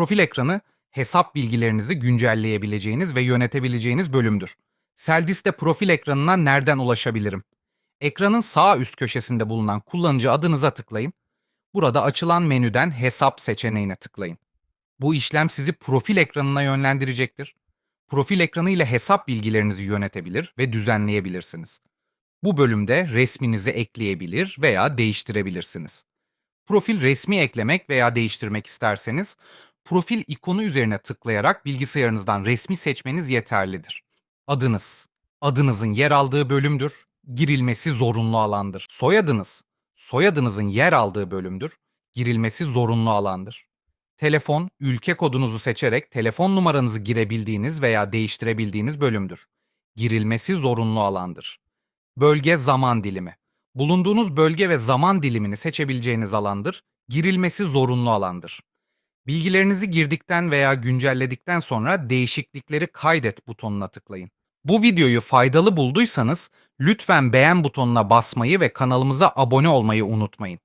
Profil ekranı hesap bilgilerinizi güncelleyebileceğiniz ve yönetebileceğiniz bölümdür. Seldis'te profil ekranına nereden ulaşabilirim? Ekranın sağ üst köşesinde bulunan kullanıcı adınıza tıklayın. Burada açılan menüden hesap seçeneğine tıklayın. Bu işlem sizi profil ekranına yönlendirecektir. Profil ekranı ile hesap bilgilerinizi yönetebilir ve düzenleyebilirsiniz. Bu bölümde resminizi ekleyebilir veya değiştirebilirsiniz. Profil resmi eklemek veya değiştirmek isterseniz, profil ikonu üzerine tıklayarak bilgisayarınızdan resmi seçmeniz yeterlidir. Adınız, adınızın yer aldığı bölümdür, girilmesi zorunlu alandır. Soyadınız, soyadınızın yer aldığı bölümdür, girilmesi zorunlu alandır. Telefon, ülke kodunuzu seçerek telefon numaranızı girebildiğiniz veya değiştirebildiğiniz bölümdür. Girilmesi zorunlu alandır. Bölge zaman dilimi. Bulunduğunuz bölge ve zaman dilimini seçebileceğiniz alandır. Girilmesi zorunlu alandır. Bilgilerinizi girdikten veya güncelledikten sonra değişiklikleri kaydet butonuna tıklayın. Bu videoyu faydalı bulduysanız lütfen beğen butonuna basmayı ve kanalımıza abone olmayı unutmayın.